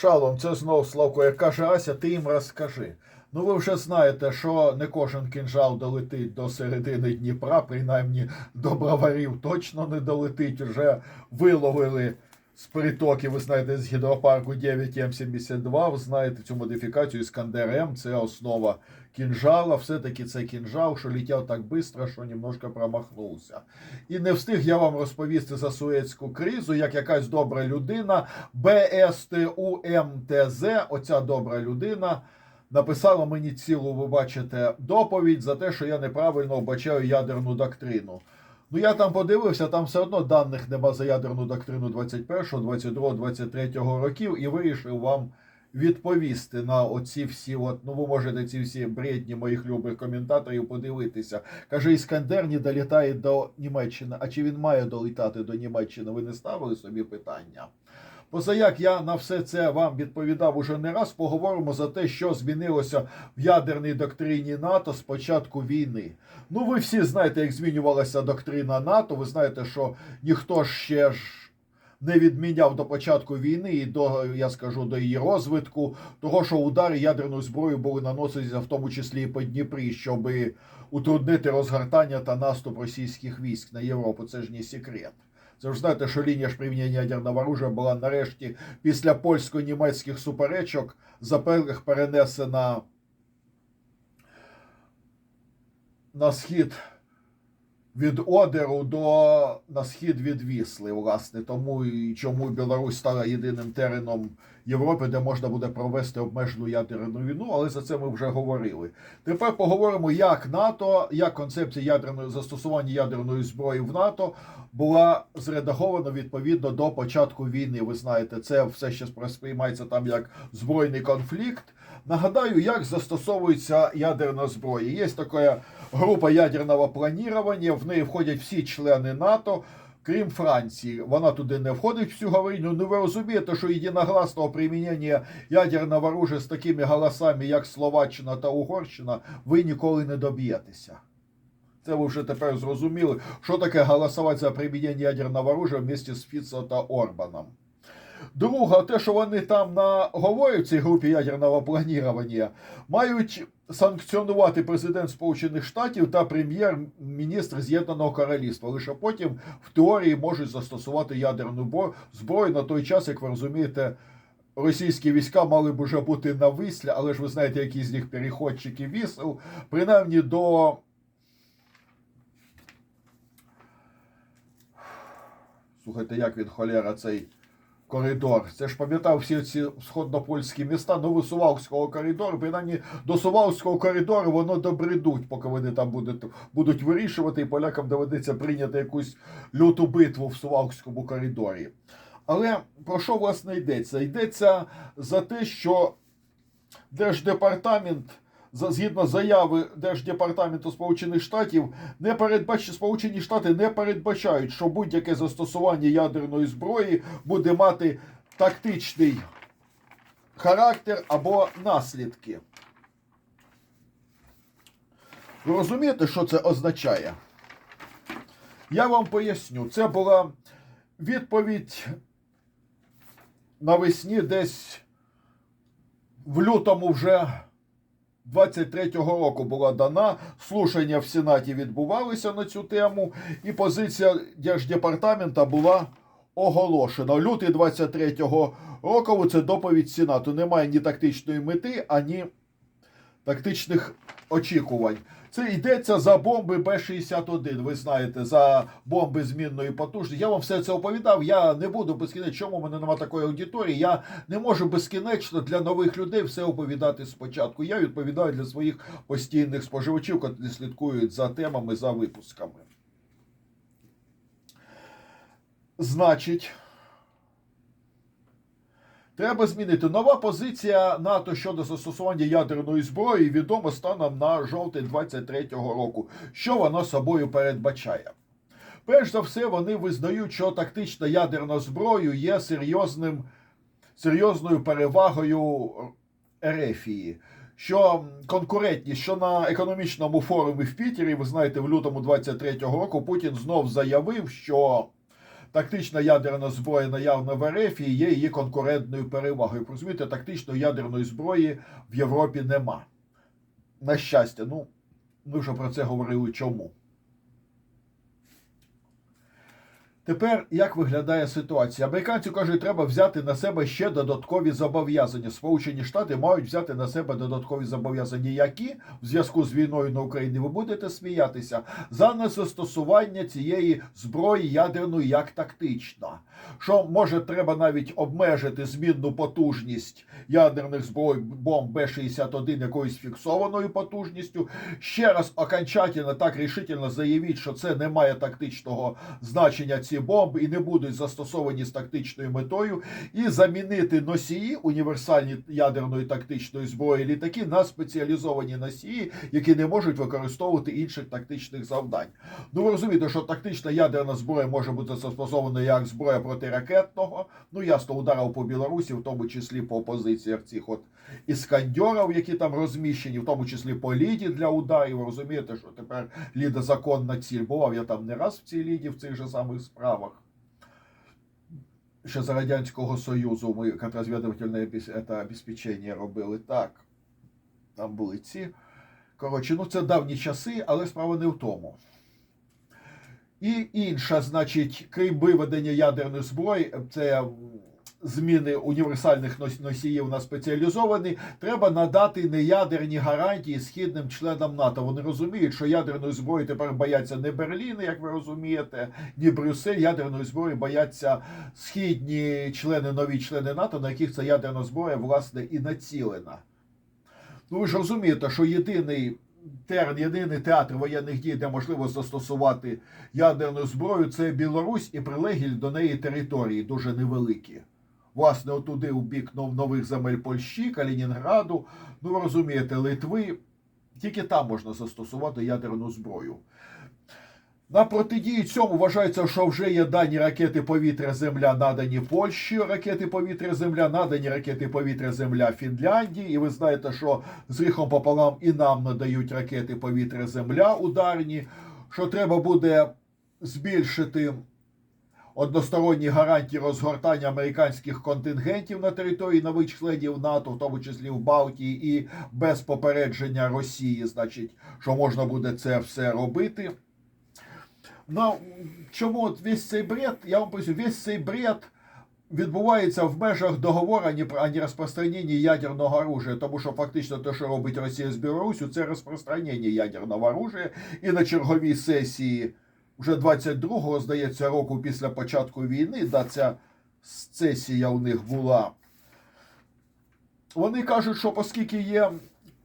Шалом, це знов Славко, як каже Ася, ти їм розкажи. Ну ви вже знаєте, що не кожен кінжал долетить до середини Дніпра, принаймні до броварів точно не долетить. Вже виловили з притоків, ви знаєте, з гідропарку 9 М72, ви знаєте цю модифікацію Іскандер М, це основа кінжала. Все-таки це кінжал, що літяв так швидко, що немножко промахнувся. І не встиг я вам розповісти за Суецьку кризу, як якась добра людина, БСТУМТЗ, оця добра людина, написала мені цілу, ви бачите, доповідь за те, що я неправильно вбачаю ядерну доктрину. Ну, я там подивився, там все одно даних нема за ядерну доктрину 21, 22, 23 років, і вирішив вам відповісти на оці всі, от, ну ви можете ці всі бредні моїх любих коментаторів подивитися. Каже, Іскандер не долітає до Німеччини. А чи він має долітати до Німеччини? Ви не ставили собі питання? Позаяк я на все це вам відповідав уже не раз. Поговоримо за те, що змінилося в ядерній доктрині НАТО з початку війни. Ну, ви всі знаєте, як змінювалася доктрина НАТО. Ви знаєте, що ніхто ще ж не відміняв до початку війни і до я скажу до її розвитку, того що удари ядерною зброєю були наноситися в тому числі і по Дніпрі, щоб утруднити розгортання та наступ російських військ на Європу. Це ж не секрет. Це ж знаєте, що лінія ж примінення ядерного оружия була нарешті після польсько-німецьких суперечок запеклих перенесена на схід від Одеру до на схід від Вісли, власне, тому і чому Білорусь стала єдиним тереном Європи, де можна буде провести обмежену ядерну війну, але за це ми вже говорили. Тепер поговоримо, як НАТО, як концепція ядерної застосування ядерної зброї в НАТО була зредагована відповідно до початку війни. Ви знаєте, це все ще сприймається там як збройний конфлікт. Нагадаю, як застосовується ядерна зброя. Є така група ядерного планування, в неї входять всі члени НАТО. Крім Франції, вона туди не входить в цю говорінню. Ну ви розумієте, що єдиногласного примінення ядерного оружия з такими голосами, як Словаччина та Угорщина, ви ніколи не доб'єтеся. Це ви вже тепер зрозуміли, що таке голосувати за примінення ядерного оружия вместе з Фіцо та Орбаном. Друге, те, що вони там наговорять в цій групі ядерного планування, мають санкціонувати президент Сполучених Штатів та прем'єр-міністр З'єднаного Королівства. Лише потім в теорії можуть застосувати ядерну зброю на той час, як ви розумієте. Російські війська мали б уже бути на вислі, але ж ви знаєте, які з них переходчики вісел. Принаймні до Слухайте, як він холера цей коридор. Це ж пам'ятав всі ці сходнопольські міста, ну Висувалського коридору, принаймні до Сувалського коридору воно добредуть, поки вони там будуть, будуть вирішувати, і полякам доведеться прийняти якусь люту битву в Сувалському коридорі. Але про що власне йдеться? Йдеться за те, що Держдепартамент згідно заяви Держдепартаменту Сполучених Штатів, не передбач... Сполучені Штати не передбачають, що будь-яке застосування ядерної зброї буде мати тактичний характер або наслідки. Ви розумієте, що це означає? Я вам поясню. Це була відповідь навесні десь в лютому вже. 23-го року була дана, слушання в Сенаті відбувалися на цю тему, і позиція Держдепартамента була оголошена. Лютий 23-го року це доповідь Сенату. Немає ні тактичної мети, ані тактичних очікувань. Це йдеться за бомби Б-61. Ви знаєте, за бомби змінної потужності. Я вам все це оповідав. Я не буду безкінечно, чому в мене немає такої аудиторії. Я не можу безкінечно для нових людей все оповідати спочатку. Я відповідаю для своїх постійних споживачів, які слідкують за темами, за випусками. Значить. Треба змінити нова позиція НАТО щодо застосування ядерної зброї відома станом на жовтень 23-го року. Що вона собою передбачає? Перш за все, вони визнають, що тактична ядерна зброя є серйозним, серйозною перевагою Ерефії. Що конкурентність, що на економічному форумі в Пітері, ви знаєте, в лютому 23-го року Путін знов заявив, що тактична ядерна зброя наявна в РФ і є її конкурентною перевагою. Розумієте, тактичної ядерної зброї в Європі нема. На щастя, ну ми вже про це говорили чому. Тепер як виглядає ситуація? Американці кажуть, треба взяти на себе ще додаткові зобов'язання. Сполучені Штати мають взяти на себе додаткові зобов'язання, які в зв'язку з війною на Україні ви будете сміятися за незастосування цієї зброї ядерної як тактична. Що може треба навіть обмежити змінну потужність ядерних зброй бомб Б-61 якоюсь фіксованою потужністю. Ще раз окончательно так рішительно заявіть, що це не має тактичного значення ці бомби і не будуть застосовані з тактичною метою, і замінити носії універсальні ядерної тактичної зброї літаки на спеціалізовані носії, які не можуть використовувати інших тактичних завдань. Ну ви розумієте, що тактична ядерна зброя може бути застосована як зброя протиракетного, ну ясно, ударів по Білорусі, в тому числі по позиціях цих от іскандьорів, які там розміщені, в тому числі по ліді для ударів. Ви розумієте, що тепер ліда законна ціль. Бував я там не раз в цій ліді, в цих же самих справах. Ще за Радянського Союзу ми контрозвідувальне це обезпечення робили так. Там були ці. Коротше, ну це давні часи, але справа не в тому. І інша, значить, крім виведення ядерної зброї, це зміни універсальних носіїв на спеціалізовані, треба надати неядерні гарантії східним членам НАТО. Вони розуміють, що ядерної зброї тепер бояться не Берлін, як ви розумієте, ні Брюссель. Ядерної зброї бояться східні члени, нові члени НАТО, на яких ця ядерна зброя власне і націлена. Ну ви ж розумієте, що єдиний терен, єдиний театр воєнних дій, де можливо застосувати ядерну зброю, це Білорусь і прилеглі до неї території, дуже невеликі. Власне, отуди у бік нових земель Польщі, Калінінграду, ну ви розумієте, Литви. Тільки там можна застосувати ядерну зброю. На протидії цьому вважається, що вже є дані ракети повітря-земля надані Польщі, ракети повітря-земля, надані ракети повітря-земля Фінляндії. І ви знаєте, що з ріхом пополам і нам надають ракети повітря-земля ударні, що треба буде збільшити односторонні гарантії розгортання американських контингентів на території нових членів НАТО, в тому числі в Балтії, і без попередження Росії, значить, що можна буде це все робити. Ну, чому от весь цей бред, я вам поясню, весь цей бред відбувається в межах договору а не про- о нерозпространенні ядерного оружия, тому що фактично те, що робить Росія з Білорусю, це розпространення ядерного оружия. І на черговій сесії вже 22-го, здається, року після початку війни, да, ця сесія у них була. Вони кажуть, що оскільки є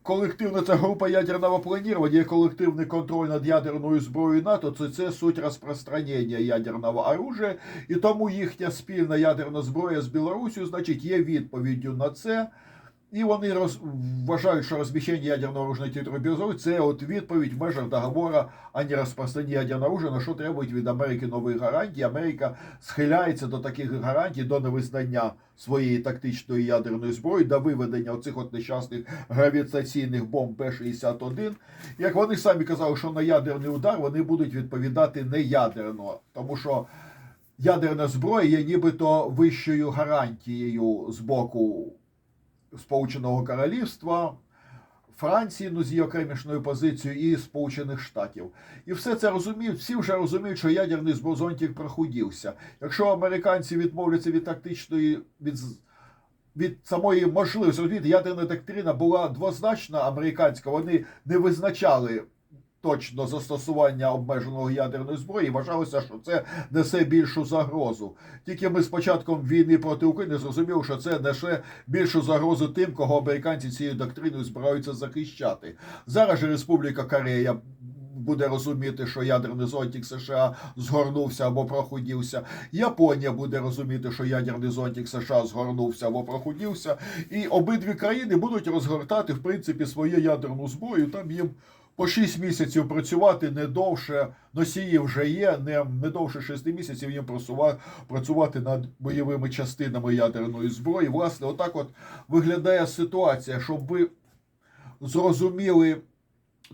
колективна ця група ядерного планування, є колективний контроль над ядерною зброєю НАТО, то це суть розпространення ядерного оружия, і тому їхня спільна ядерна зброя з Білорусію, значить, є відповіддю на це. І вони роз... вважають, що розміщення ядерного оружия на території Білорусі – це от відповідь в межах договору о нерозпространенні ядерного оружия, на що требують від Америки нових гарантій. Америка схиляється до таких гарантій, до невизнання своєї тактичної ядерної зброї, до виведення оцих от нещасних гравітаційних бомб П-61. Як вони самі казали, що на ядерний удар вони будуть відповідати не ядерно, тому що ядерна зброя є нібито вищою гарантією з боку Сполученого Королівства, Франції, ну з її окремішною позицією, і Сполучених Штатів. І все це розуміють, всі вже розуміють, що ядерний збозонтік прохудівся. Якщо американці відмовляться від тактичної, від, від самої можливості, від ядерна доктрина була двозначна американська, вони не визначали. Точно застосування обмеженого ядерної зброї вважалося, що це несе більшу загрозу. Тільки ми з початком війни проти України зрозуміли, що це несе більшу загрозу тим, кого американці цією доктриною збираються захищати. Зараз же Республіка Корея буде розуміти, що ядерний зонтик США згорнувся або прохудівся. Японія буде розуміти, що ядерний зонтик США згорнувся або прохудівся. І обидві країни будуть розгортати в принципі свою ядерну зброю. Там їм по 6 місяців працювати не довше, носії вже є, не, не довше 6 місяців їм працювати над бойовими частинами ядерної зброї. Власне, отак от виглядає ситуація, щоб ви зрозуміли,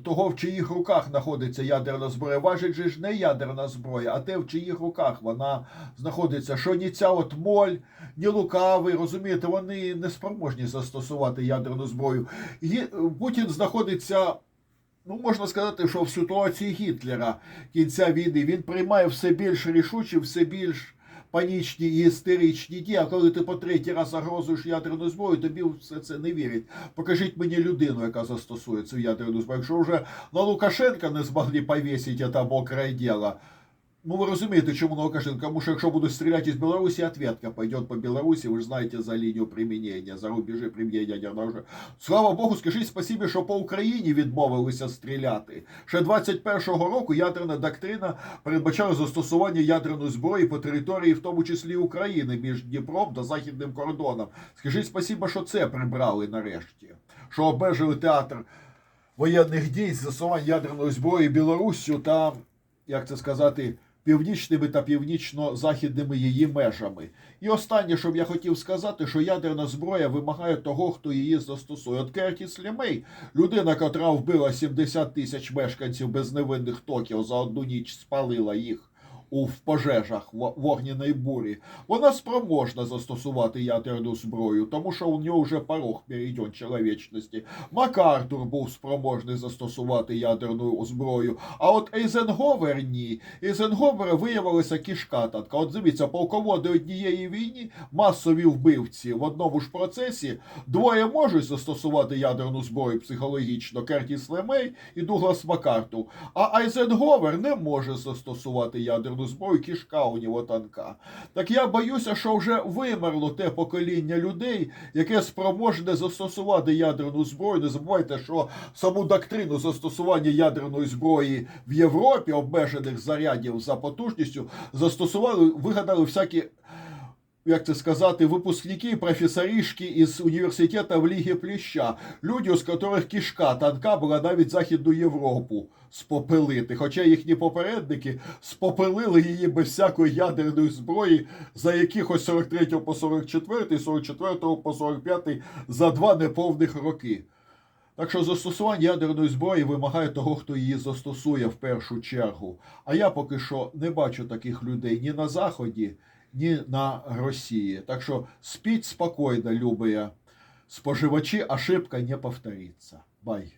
того, в чиїх руках знаходиться ядерна зброя. Важить же ж не ядерна зброя, а те, в чиїх руках вона знаходиться. Що ні ця от моль, ні лукавий, розумієте, вони не спроможні застосувати ядерну зброю. Путін знаходиться. Ну, можна сказати, що в ситуації Гітлера кінця війни він приймає все більш рішучі, все більш панічні і істеричні дії. А коли ти по третій раз загрозуєш ядерну зброю, тобі все це не вірять. Покажіть мені людину, яка застосує цю ядерну зброю. Якщо вже на Лукашенка не змогли повісити це мокре діло. Ну, ви розумієте, чому на Лукашенка? Тому що якщо будуть стріляти із Білорусі, ответка пойде по Білорусі, ви ж знаєте за лінію примінення, за рубежі примінення ядерного. Слава Богу, скажіть спасибі, що по Україні відмовилися стріляти. Ще 21-го року ядерна доктрина передбачала застосування ядерної зброї по території, в тому числі України, між Дніпром та західним кордоном. Скажіть спасибо, що це прибрали нарешті, що обмежили театр воєнних дій з застосуванням ядерної зброї Білоруссю та, як це сказати, північними та північно-західними її межами. І останнє, що б я хотів сказати, що ядерна зброя вимагає того, хто її застосує. От Кертіс Лімей, людина, котра вбила 70 тисяч мешканців безневинних токів за одну ніч спалила їх. У в пожежах в вогняної бурі, вона спроможна застосувати ядерну зброю, тому що у нього вже порог перейден чоловічності. МакАртур був спроможний застосувати ядерну зброю. А от Ейзенговер ні. Ейзенговера виявилася кішка татка. От дивіться, полководи однієї війни, масові вбивці в одному ж процесі, двоє можуть застосувати ядерну зброю психологічно, Кертіс Лемей і Дуглас МакАртур. А Айзенговер не може застосувати ядерну зброю, кішка у нього танка. Так я боюся, що вже вимерло те покоління людей, яке спроможне застосувати ядерну зброю. Не забувайте, що саму доктрину застосування ядерної зброї в Європі, обмежених зарядів за потужністю, застосували, вигадали всякі. Як це сказати, випускники, професоришки із університету в Лігі Плюща, люди, з яких кішка танка була навіть Західну Європу спопелити. Хоча їхні попередники спопелили її без всякої ядерної зброї за якихось 43 по 44, 44 по 45 за два неповних роки. Так що застосування ядерної зброї вимагає того, хто її застосує в першу чергу. А я поки що не бачу таких людей ні на Заході, ні на Росії. Так що спіть спокійно, любые споживачі, ошибка не повториться. Бай.